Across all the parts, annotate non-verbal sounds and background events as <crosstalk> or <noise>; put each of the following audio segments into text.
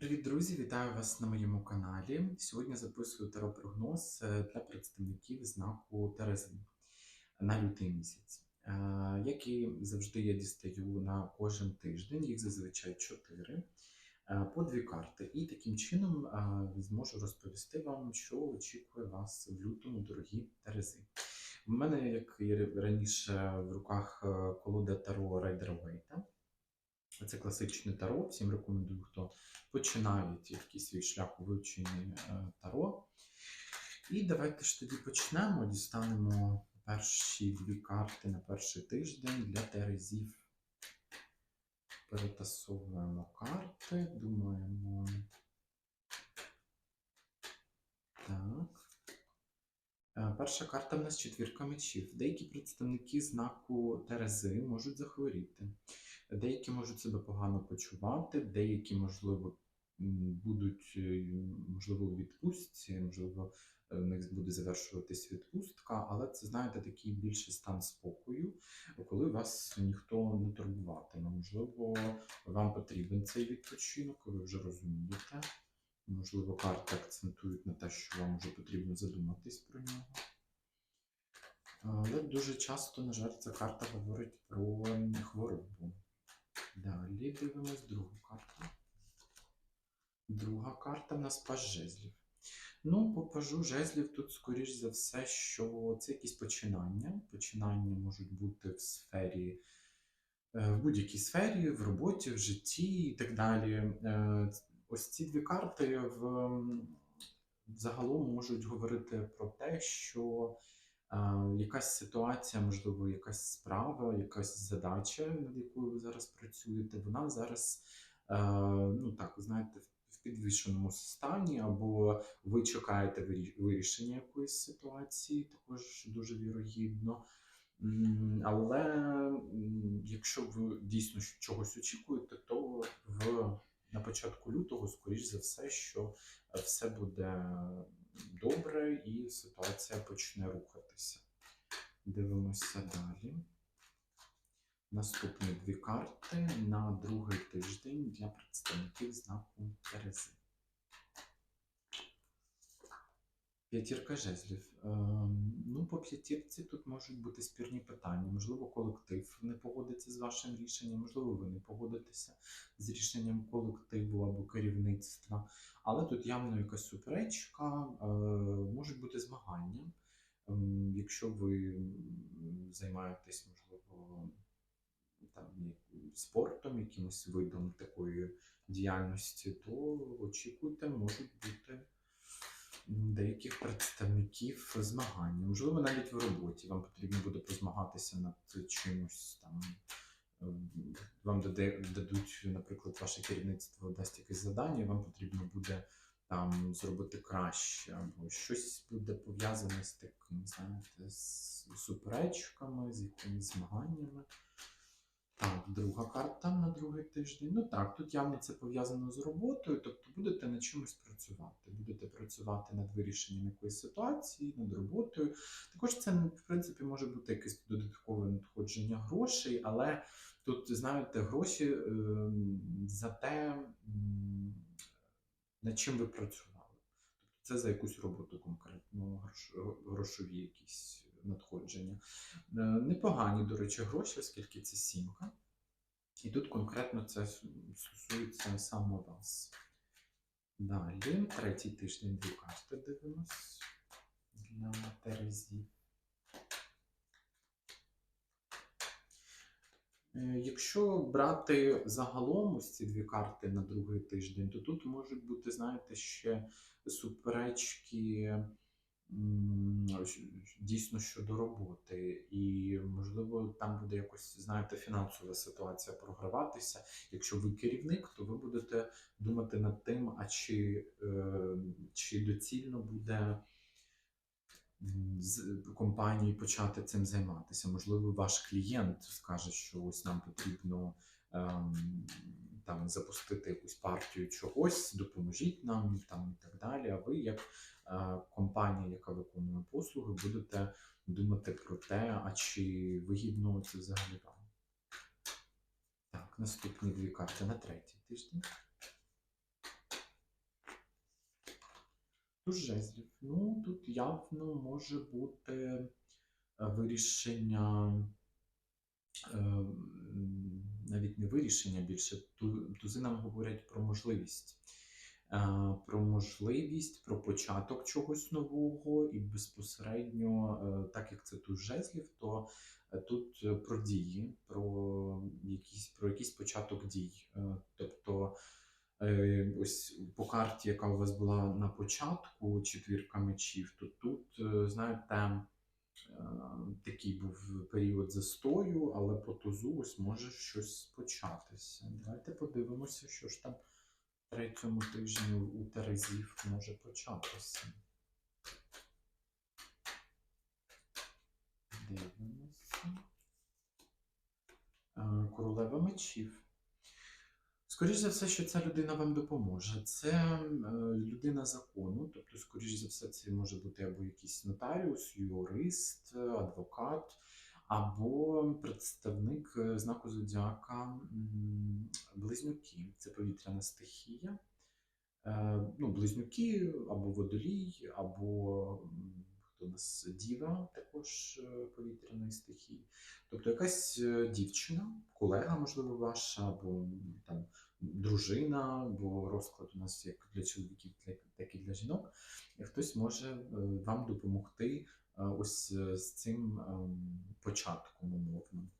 Привіт, друзі! Вітаю вас на моєму каналі. Сьогодні записую таро-прогноз е, для представників знаку Терези на лютий місяць. Е, Як і завжди, я дістаю на кожен тиждень, їх зазвичай чотири, е, по дві карти. І таким чином зможу розповісти вам, що очікує вас в лютому, дорогі Терези. У мене, як і раніше, в руках колода Таро Райдер Вейта. Це класичне таро. Всім рекомендую, хто починає тільки свій шлях у вивченні е, таро. І давайте ж тоді почнемо. Дістанемо перші дві карти на перший тиждень для Терезів. Перетасовуємо карти, думаємо. Так. Е, Перша карта в нас четвірка мечів. Деякі представники знаку Терези можуть захворіти. Деякі можуть себе погано почувати, деякі, можливо, будуть е, можливо у відпустці, можливо, е, в них буде завершуватись відпустка, але це, знаєте, такий більший стан спокою, коли вас ніхто не турбуватиме. Можливо, вам потрібен цей відпочинок, ви вже розумієте. Можливо, карти акцентують на те, що вам вже потрібно задуматись про нього. Але дуже часто, на жаль, ця карта говорить про хворобу. Далі дивимось другу карту. Друга карта в нас паж жезлів. Ну, по пажу жезлів тут, скоріш за все, що це якісь починання. Починання можуть бути в сфері, е, в будь-якій сфері, в роботі, в житті і так далі. Е, Ось ці дві карти в, загалом можуть говорити про те, що якась ситуація, можливо, якась справа, якась задача, над якою ви зараз працюєте, вона зараз, е, ну так, знаєте, в- підвішеному стані, або ви чекаєте вирі- вирішення якоїсь ситуації, також дуже вірогідно. Але якщо ви дійсно чогось очікуєте, то в на початку лютого, скоріш за все, що е, все буде добре і ситуація почне рухатися. Дивимося далі. Наступні дві карти на другий тиждень для представників знаку Терези. П'ятірка жезлів. Ну, по п'ятірці тут можуть бути спірні питання. Можливо, колектив не погодиться з вашим рішенням, можливо, ви не погодитеся з рішенням колективу або керівництва. Але тут явно якась суперечка, е, можуть бути змагання. Ем, Якщо ви займаєтесь, можливо, там, спортом, якимось видом такої діяльності, то очікуйте, можуть бути деяких представників змагання. Можливо, навіть в роботі вам потрібно буде позмагатися над чимось там. ем, Вам дадуть, наприклад, ваше керівництво дасть якесь завдання, і вам потрібно буде там зробити краще, або щось буде пов'язане з таким, знаєте, з суперечками, з якимись змаганнями. Так, друга карта на другий тиждень. Ну так, тут явно це пов'язано з роботою, тобто будете над чимось працювати. Будете працювати над вирішенням якоїсь ситуації, над роботою. Також це, в принципі, може бути якесь додаткове надходження грошей, але тут, знаєте, гроші ем, за те, над чим ви працювали. Тобто це за якусь роботу конкретно, грош- грошові якісь надходження. Е, Непогані, до речі, гроші, оскільки це сімка. І тут конкретно це стосується саме вас. Далі, третій тиждень дві карти дивимось для Терезі. Е, Якщо брати загалом ось ці дві карти на другий тиждень, то тут можуть бути, знаєте, ще суперечки дійсно щодо роботи. І, можливо, там буде якось, знаєте, фінансова ситуація програватися. Якщо ви керівник, то ви будете думати над тим, а чи, е, чи доцільно буде з компанії почати цим займатися. Можливо, ваш клієнт скаже, що ось нам потрібно ем, там запустити якусь партію чогось, допоможіть нам там і так далі. А ви, як е, компанія, яка виконує послуги, будете думати про те, а чи вигідно це взагалі вам. Так, наступні дві карти на третій тиждень. Туз жезлів. Ну, тут явно може бути е, вирішення, е, навіть не вирішення більше. Ту- Тузи нам говорять про можливість. Е, Про можливість, про початок чогось нового, і безпосередньо, е, так як це туз жезлів, то е, тут про дії, про якийсь, про якийсь початок дій. Тобто ось по карті, яка у вас була на початку, четвірка мечів, то тут, знаєте, такий був період застою, але по тузу ось може щось початися. Давайте подивимося, що ж там третьому тижні у Терезів може початися. Дивимося. Е, Королева мечів. Скоріше за все, що ця людина вам допоможе. Це е, людина закону, тобто, скоріш за все, це може бути або якийсь нотаріус, юрист, адвокат, або представник е, знаку зодіака близнюки. Це повітряна стихія. Е, ну, близнюки, або водолій, або хто у нас діва, також е, повітряної стихії. Тобто якась дівчина, колега, можливо, ваша, або там дружина, бо розклад у нас як для чоловіків, так- і для жінок. Хтось може вам допомогти ось е, з цим ем, початком умовним.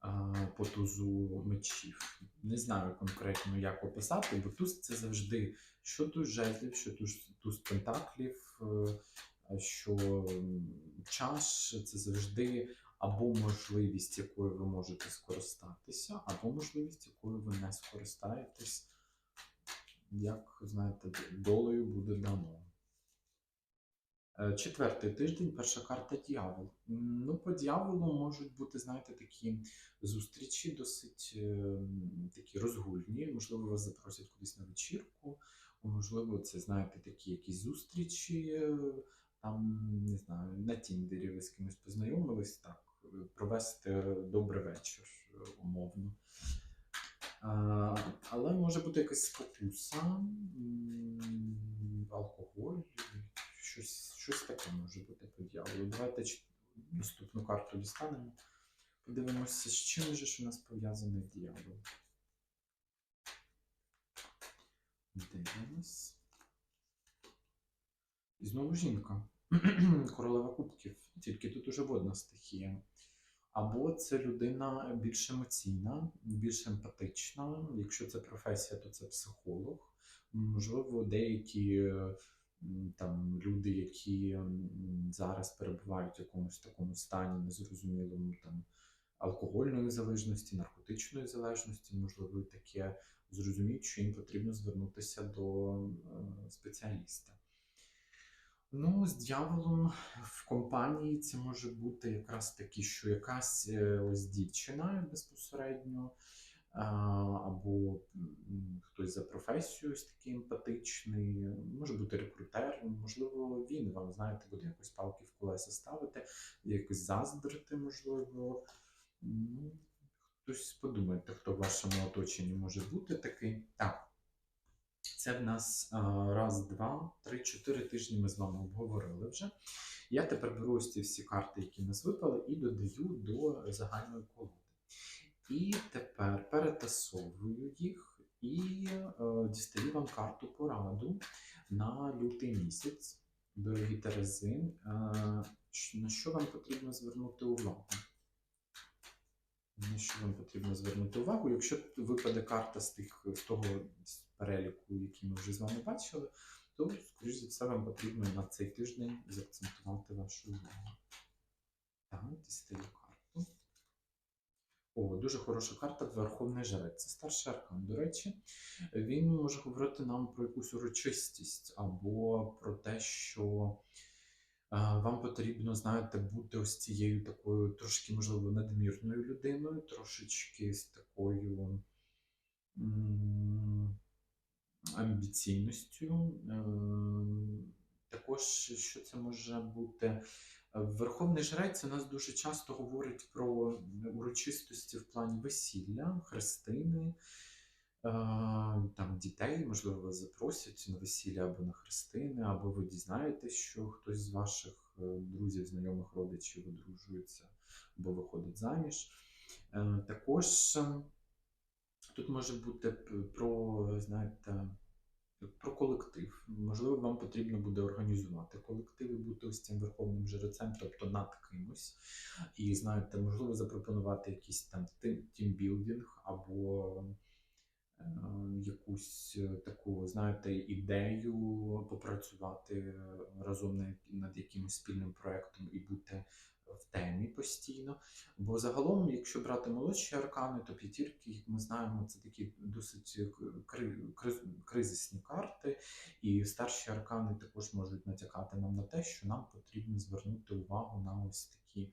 А, По тузу мечів. Не знаю конкретно, як описати, бо туз це завжди що туз жезлів, що туз, туз пентаклів, е, що м, чаш, це завжди або можливість, якою ви можете скористатися, або можливість, якою ви не скористаєтесь, як знаєте, долею буде дано. Е, Четвертий тиждень, перша карта дьявол. Ну, по дьяволу можуть бути, знаєте, такі зустрічі досить е, такі розгульні. Можливо, вас запросять кудись на вечірку, можливо, це, знаєте, такі якісь зустрічі, е, там, не знаю, на Тіндері ви з кимось познайомились, так, провести добрий вечір, умовно. Але може бути якась спокуса, алкоголь, щось, щось таке може бути по дьяволу. Давайте наступну карту дістанемо. Подивимося, з чим же ж у нас пов'язаний дьявол. Дивимось. І знову жінка. <clears throat> Королева кубків. Тільки тут уже водна стихія. Або це людина більш емоційна, більш емпатична. Якщо це професія, то це психолог. Можливо, деякі е, там люди, які зараз перебувають в якомусь такому стані незрозумілому там алкогольної залежності, наркотичної залежності, можливо, таке зрозуміють, що їм потрібно звернутися до е, спеціаліста. Ну, з дьяволом в компанії це може бути якраз таки, що якась е, ось дівчина безпосередньо, або хтось за професією такий емпатичний, може бути рекрутер, можливо, він вам, знаєте, буде якось палки в колеса ставити, якось заздрити, можливо. Ну, хтось подумайте, хто в вашому оточенні може бути такий. Так. Це в нас раз, два, три, чотири тижні ми з вами обговорили вже. Я тепер беру ось ці всі карти, які нас випали, і додаю до загальної колоди. І тепер перетасовую їх і е, дістаю вам карту пораду на лютий місяць. Дорогі Терези, е, на що вам потрібно звернути увагу? На що вам потрібно звернути увагу? Якщо випаде карта з тих з того з переліку, який ми вже з вами бачили, то, скоріш за все, вам потрібно на цей тиждень заакцентувати вашу увагу. Так, дістаю. О, дуже хороша карта Верховний Жрець. Це старший аркан. До речі, він може говорити нам про якусь урочистість або про те, що е, вам потрібно, знаєте, бути ось цією такою трошки, можливо, надмірною людиною, трошечки з такою амбіційністю. Е, Також, що це може бути? Верховний жрець у нас дуже часто говорить про урочистості в плані весілля, хрестини, там дітей, можливо, вас запросять на весілля або на хрестини, або ви дізнаєтесь, що хтось з ваших е, друзів, знайомих, родичів одружується або виходить заміж. Е, Також е, тут може бути про, знаєте, про колектив. Можливо, вам потрібно буде організувати колектив і бути ось цим верховним жрецем, тобто над кимось. І знаєте, можливо, запропонувати якийсь там тімбілдинг або е, якусь е, таку, знаєте, ідею попрацювати разом над, якимось спільним проєктом і бути в темі постійно. Бо загалом, якщо брати молодші аркани, то п'ятірки, як ми знаємо, це такі досить кризисні карти, і старші аркани також можуть натякати нам на те, що нам потрібно звернути увагу на ось такі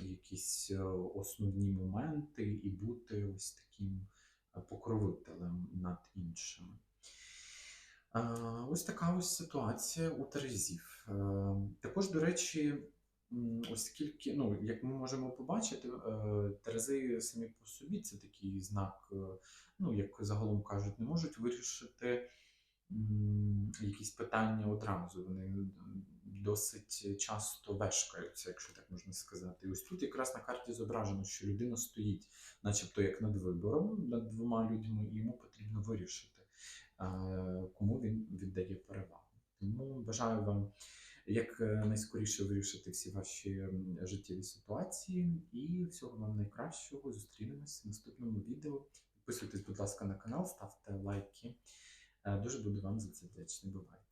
якісь е, основні моменти і бути ось таким е, покровителем над іншими. Е, Ось така ось ситуація у Терезів. Е, Також, до речі, оскільки, ну, як ми можемо побачити, е, Терези самі по собі це такий знак, ну, як загалом кажуть, не можуть вирішити якісь питання одразу. Вони досить часто вешкаються, якщо так можна сказати. І ось тут якраз на карті зображено, що людина стоїть, начебто як над вибором, над двома людьми, і йому потрібно вирішити, кому він віддає перевагу. Тому бажаю вам як е, найскоріше вирішити всі ваші життєві ситуації. І всього вам найкращого. Зустрінемось в наступному відео. Підписуйтесь, будь ласка, на канал, ставте лайки. Е, Дуже буду вам за це вдячний. Бувайте!